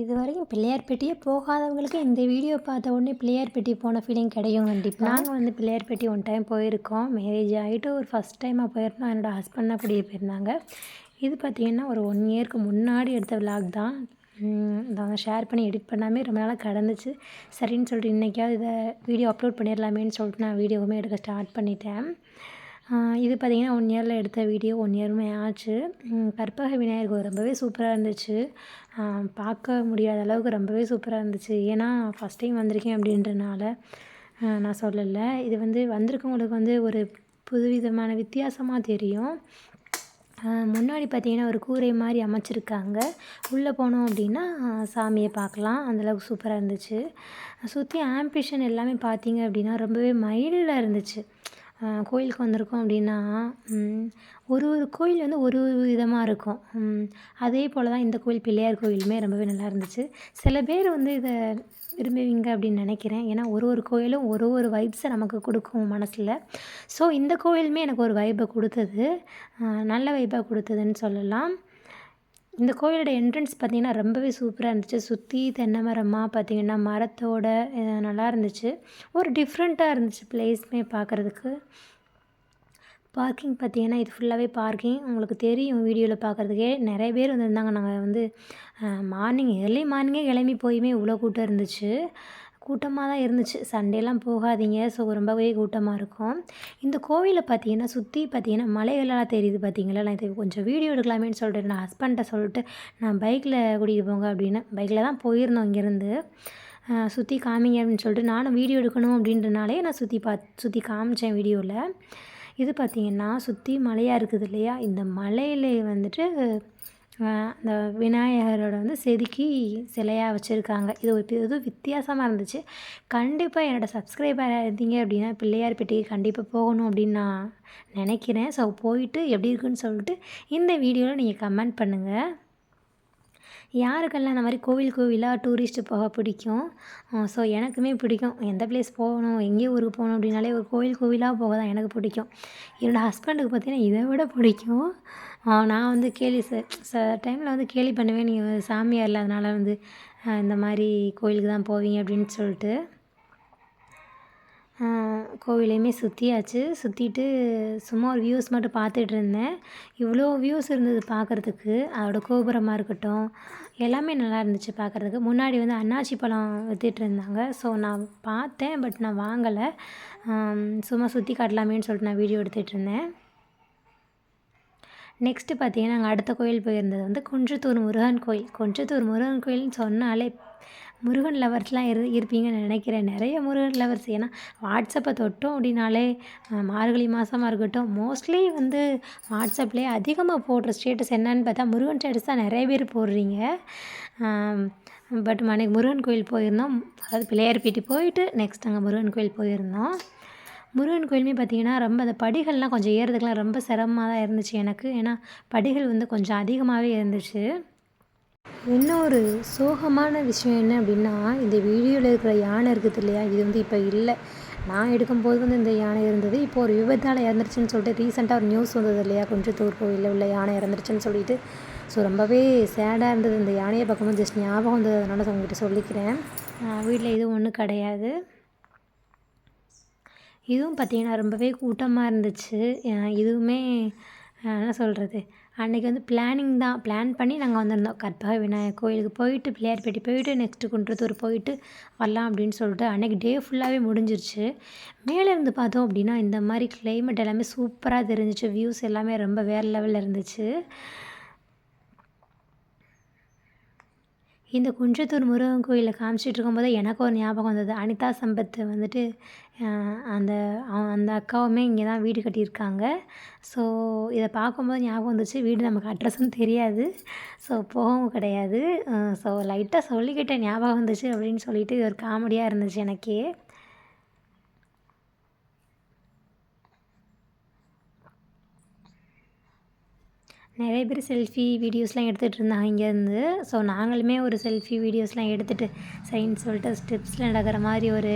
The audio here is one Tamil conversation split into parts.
இது வரைக்கும் பிள்ளையார்பட்டியே போகாதவங்களுக்கு இந்த வீடியோ பார்த்த உடனே பிள்ளையார்பட்டி போன ஃபீலிங் கிடைக்கும் கண்டிப்பாக நாங்கள் வந்து பிள்ளையார்பட்டி ஒன் டைம் போயிருக்கோம். மேரேஜ் ஆகிட்டு ஒரு ஃபஸ்ட் டைமாக போயிருந்தோம். என்னோடய ஹஸ்பண்ட் தான் போயிருந்தாங்க. இது பார்த்திங்கன்னா ஒரு ஒன் இயர்க்கு முன்னாடி எடுத்த விலாக் தான். நாங்கள் ஷேர் பண்ணி எடிட் பண்ணாமே ரொம்ப நாளாக கடந்துச்சு. சரின்னு சொல்லிட்டு இன்றைக்கியாவது இதை வீடியோ அப்லோட் பண்ணிடலாமேன்னு சொல்லிட்டு நான் வீடியோவுமே எடுக்க ஸ்டார்ட் பண்ணிட்டேன். இது பார்த்திங்கன்னா ஒன் இயரில் எடுத்த வீடியோ ஒன் இயருமே ஆச்சு. கற்பக விநாயகர் ரொம்பவே சூப்பராக இருந்துச்சு. பார்க்க முடியாத அளவுக்கு ரொம்பவே சூப்பராக இருந்துச்சு. ஏன்னா ஃபஸ்ட் டைம் வந்திருக்கேன் அப்படின்றனால நான் சொல்லலை. இது வந்து வந்திருக்கவங்களுக்கு வந்து ஒரு புதுவிதமான வித்தியாசமாக தெரியும். முன்னாடி பார்த்தீங்கன்னா ஒரு கூரை மாதிரி அமைச்சிருக்காங்க. உள்ளே போனோம் அப்படின்னா சாமியை பார்க்கலாம். அந்தளவுக்கு சூப்பராக இருந்துச்சு. சுற்றி ஆம்பிஷன் எல்லாமே பார்த்தீங்க அப்படின்னா ரொம்பவே மைல்டாக இருந்துச்சு. கோயிலுக்கு வந்திருக்கோம் அப்படின்னா ஒரு ஒரு கோயில் வந்து ஒரு ஒரு விதமாக இருக்கும். அதே போல் தான் இந்த கோயில் பிள்ளையார் கோயிலுமே ரொம்பவே நல்லா இருந்துச்சு. சில பேர் வந்து இதை விரும்புவீங்க அப்படின்னு நினைக்கிறேன். ஏன்னா ஒரு ஒரு கோயிலும் ஒரு ஒரு வைப்ஸை நமக்கு கொடுக்கும் மனசில். ஸோ இந்த கோயிலுமே எனக்கு ஒரு வைப்பை கொடுத்தது. நல்ல வைப்பாக கொடுத்ததுன்னு சொல்லலாம். இந்த கோயிலோட என்ட்ரன்ஸ் பார்த்திங்கன்னா ரொம்பவே சூப்பராக இருந்துச்சு. சுற்றி தென்னை மரமாக பார்த்திங்கன்னா மரத்தோட நல்லா இருந்துச்சு. ஒரு டிஃப்ரெண்ட்டாக இருந்துச்சு ப்ளேஸ்மே பார்க்குறதுக்கு. பார்க்கிங் பார்த்திங்கன்னா இது ஃபுல்லாகவே பார்க்கிங் உங்களுக்கு தெரியும் வீடியோவில் பார்க்குறதுக்கே. நிறைய பேர் வந்துருந்தாங்க. நாங்கள் வந்து மார்னிங் ஏர்லி மார்னிங்கே கிளம்பி போயுமே இவ்வளோ கூட்டம் இருந்துச்சு. கூட்டமாக தான் இருந்துச்சு. சண்டேலாம் போகாதீங்க. ஸோ ரொம்பவே கூட்டமாக இருக்கும். இந்த கோவிலை பார்த்தீங்கன்னா சுற்றி பார்த்தீங்கன்னா மலைகளெல்லாம் தெரியுது பார்த்தீங்களா நான் இது கொஞ்சம் வீடியோ எடுக்கலாமேன்னு சொல்லிட்டு நான் ஹஸ்பண்ட்டை சொல்லிட்டு நான் பைக்கில் கூட்டிகிட்டு போங்க அப்படின்னு பைக்கில் தான் போயிருந்தோம் இங்கேருந்து. சுற்றி காமிங்க அப்படின்னு சொல்லிட்டு நானும் வீடியோ எடுக்கணும் அப்படின்றனாலே நான் சுற்றி பாத் சுற்றி காமிச்சேன் வீடியோவில் இது பார்த்திங்கன்னா சுற்றி மலையாக இருக்குது இல்லையா? இந்த மலையிலே வந்துட்டு அந்த விநாயகரோட வந்து செதுக்கி சிலையாக வச்சுருக்காங்க. இது ஒரு இது வித்தியாசமாக இருந்துச்சு. கண்டிப்பாக என்னோடய சப்ஸ்கிரைபராக இருந்தீங்க அப்படின்னா பிள்ளையார்பட்டிக்கு கண்டிப்பாக போகணும் அப்படின்னு நான் நினைக்கிறேன். ஸோ போயிட்டு எப்படி இருக்குன்னு சொல்லிட்டு இந்த வீடியோவில் நீங்கள் கமெண்ட் பண்ணுங்கள் யாருக்கெல்லாம் அந்த மாதிரி கோவில் கோவிலாக டூரிஸ்ட்டு போக பிடிக்கும்? ஸோ எனக்குமே பிடிக்கும். எந்த பிளேஸ் போகணும் எங்கேயும் ஊருக்கு போகணும் அப்படின்னாலே ஒரு கோவில் கோவிலாக போக தான் எனக்கு பிடிக்கும். என்னோடய ஹஸ்பண்டுக்கு பார்த்திங்கன்னா இதை விட பிடிக்கும். நான் வந்து கேலி ச சில டைமில் வந்து கேலி பண்ணுவேன். நீங்கள் சாமியார் இல்லாதனால வந்து இந்த மாதிரி கோவிலுக்கு தான் போவீங்க அப்படின்னு சொல்லிட்டு. கோவிலையுமே சுற்றியாச்சு சுற்றிட்டு சும்மா ஒரு வியூஸ் மட்டும் பார்த்துட்டு இருந்தேன். இவ்வளோ வியூஸ் இருந்தது பார்க்குறதுக்கு. அதோட கோபுரமாக இருக்கட்டும் எல்லாமே நல்லா இருந்துச்சு பார்க்குறதுக்கு. முன்னாடி வந்து அன்னாச்சி பழம் விற்றுட்டு இருந்தாங்க. ஸோ நான் பார்த்தேன் பட் நான் வாங்கலை. சும்மா சுற்றி காட்டலாமேன்னு சொல்லிட்டு நான் வீடியோ எடுத்துகிட்டு இருந்தேன். நெக்ஸ்ட்டு பார்த்தீங்கன்னா நாங்கள் அடுத்த கோயில் போயிருந்தது வந்து குன்றத்தூர் முருகன் கோயில். குன்றத்தூர் முருகன் கோயில்னு சொன்னாலே முருகன் லவர்ஸ்லாம் இரு இருப்பீங்கன்னு நினைக்கிறேன். நிறைய முருகன் லவர்ஸ் ஏன்னா வாட்ஸ்அப்பை தொட்டோம் அப்படின்னாலே மார்கழி மாதமாக இருக்கட்டும் மோஸ்ட்லி வந்து வாட்ஸ்அப்லேயே அதிகமாக போடுற ஸ்டேட்டஸ் என்னன்னு பார்த்தா முருகன் ஸ்டேட்டஸ் தான் நிறைய பேர் போடுறீங்க. பட் அன்றைக்கி முருகன் கோயில் போயிருந்தோம். அதாவது பிள்ளையார்பீட்டி போயிட்டு நெக்ஸ்ட் அங்கே முருகன் கோயில் போயிருந்தோம். முருகன் கோயிலுமே பார்த்திங்கன்னா ரொம்ப அந்த படிகள்லாம் கொஞ்சம் ஏறுறதுக்கெலாம் ரொம்ப சிரமமாக தான் இருந்துச்சு எனக்கு. ஏன்னா படிகள் வந்து கொஞ்சம் அதிகமாகவே இருந்துச்சு. இன்னொரு சோகமான விஷயம் என்ன அப்படின்னா இந்த வீடியோவில் இருக்கிற யானை இருக்குது இல்லையா? இது வந்து இப்போ இல்லை. நான் எடுக்கும்போது வந்து இந்த யானை இருந்தது. இப்போ ஒரு விபத்தால் இறந்துருச்சுன்னு சொல்லிட்டு ரீசெண்டாக ஒரு நியூஸ் வந்தது இல்லையா? குன்றத்தூர் கோயிலில் உள்ள யானை இறந்துருச்சுன்னு சொல்லிட்டு. ஸோ ரொம்பவே சேடாக இருந்தது இந்த யானையை பார்க்கும்போது. ஜஸ்ட் ஞாபகம் வந்தது. அதனால் உங்ககிட்ட சொல்லிக்கிறேன். வீட்டில் எதுவும் ஒன்றும் கிடையாது. இதுவும் பார்த்திங்கன்னா ரொம்பவே கூட்டமாக இருந்துச்சு. இதுவுமே என்ன சொல்கிறது அன்றைக்கி வந்து பிளானிங் தான். பிளான் பண்ணி நாங்கள் வந்திருந்தோம். கற்பக விநாயகர் கோயிலுக்கு போயிட்டு பிள்ளையார்பேட்டை போயிட்டு நெக்ஸ்ட்டு குன்றத்தூர் போயிட்டு வரலாம் அப்படின்னு சொல்லிட்டு அன்றைக்கி டே ஃபுல்லாகவே முடிஞ்சிருச்சு. மேலே இருந்து பார்த்தோம் அப்படின்னா இந்த மாதிரி கிளைமேட் எல்லாமே சூப்பராக தெரிஞ்சிச்சு. வியூஸ் எல்லாமே ரொம்ப வேறு லெவலில் இருந்துச்சு. இந்த குன்றத்தூர் முருகன் கோயிலில் காமிச்சிட்டு இருக்கும்போது எனக்கு ஒரு ஞாபகம் வந்தது. அனிதா சம்பத் வந்துட்டு அந்த அந்த அக்காவுமே இங்கே தான் வீடு கட்டியிருக்காங்க. ஸோ இதை பார்க்கும்போது ஞாபகம் வந்துச்சு. வீடு நமக்கு அட்ரஸும் தெரியாது. ஸோ போகவும் கிடையாது. ஸோ லைட்டாக சொல்லிக்கிட்டேன். ஞாபகம் வந்துச்சு அப்படின்னு சொல்லிட்டு இது ஒரு காமெடியாக இருந்துச்சு எனக்கே. நிறைய பேர் செல்ஃபி வீடியோஸ்லாம் எடுத்துகிட்டு இருந்தாங்க இங்கேருந்து. ஸோ நாங்களுமே ஒரு செல்ஃபி வீடியோஸ்லாம் எடுத்துகிட்டு சரின்னு சொல்லிட்டு ஸ்டெப்ஸில் நடக்கிற மாதிரி ஒரு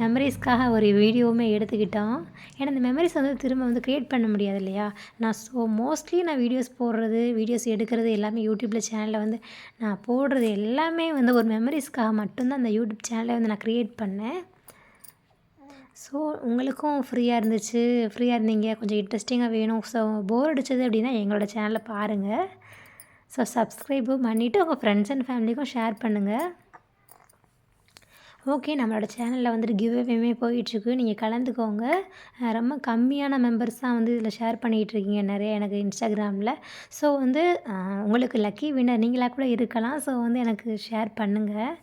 மெமரிஸ்க்காக ஒரு வீடியோவுமே எடுத்துக்கிட்டோம். ஏன்னா இந்த மெமரிஸ் வந்து திரும்ப வந்து க்ரியேட் பண்ண முடியாது இல்லையா? நான் ஸோ மோஸ்ட்லி நான் வீடியோஸ் போடுறது வீடியோஸ் எடுக்கிறது எல்லாமே யூடியூப்பில் சேனலில் வந்து நான் போடுறது எல்லாமே வந்து ஒரு மெமரிஸ்க்காக மட்டும்தான் அந்த யூடியூப் சேனலை வந்து நான் க்ரியேட் பண்ணேன். ஸோ உங்களுக்கும் ஃப்ரீயாக இருந்துச்சு. ஃப்ரீயாக இருந்தீங்க. கொஞ்சம் இன்ட்ரெஸ்டிங்காக வேணும். ஸோ போர் அடிச்சது அப்படின்னா எங்களோட சேனலை பாருங்கள் ஸோ சப்ஸ்கிரைபும் பண்ணிவிட்டு உங்கள் ஃப்ரெண்ட்ஸ் அண்ட் ஃபேமிலிக்கும் ஷேர் பண்ணுங்கள் ஓகே நம்மளோட சேனலில் வந்துட்டு கிவ்அவேமே போயிட்டுருக்கு. நீங்கள் கலந்துக்கோங்க. ரொம்ப கம்மியான மெம்பர்ஸ் தான் வந்து இதில் ஷேர் பண்ணிகிட்ருக்கீங்க நிறைய எனக்கு இன்ஸ்டாகிராமில் ஸோ வந்து உங்களுக்கு லக்கி வின்னர் நீங்களாக கூட இருக்கலாம். ஸோ வந்து எனக்கு ஷேர் பண்ணுங்கள்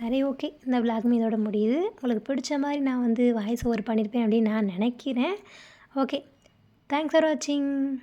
சரி ஓகே. இந்த விளாகும் இதோட முடியுது. உங்களுக்கு பிடிச்ச மாதிரி நான் வந்து வாய்ஸ் ஓவர் பண்ணியிருப்பேன் அப்படின்னு நான் நினைக்கிறேன். ஓகே. தேங்க்ஸ் ஃபார் வாட்சிங்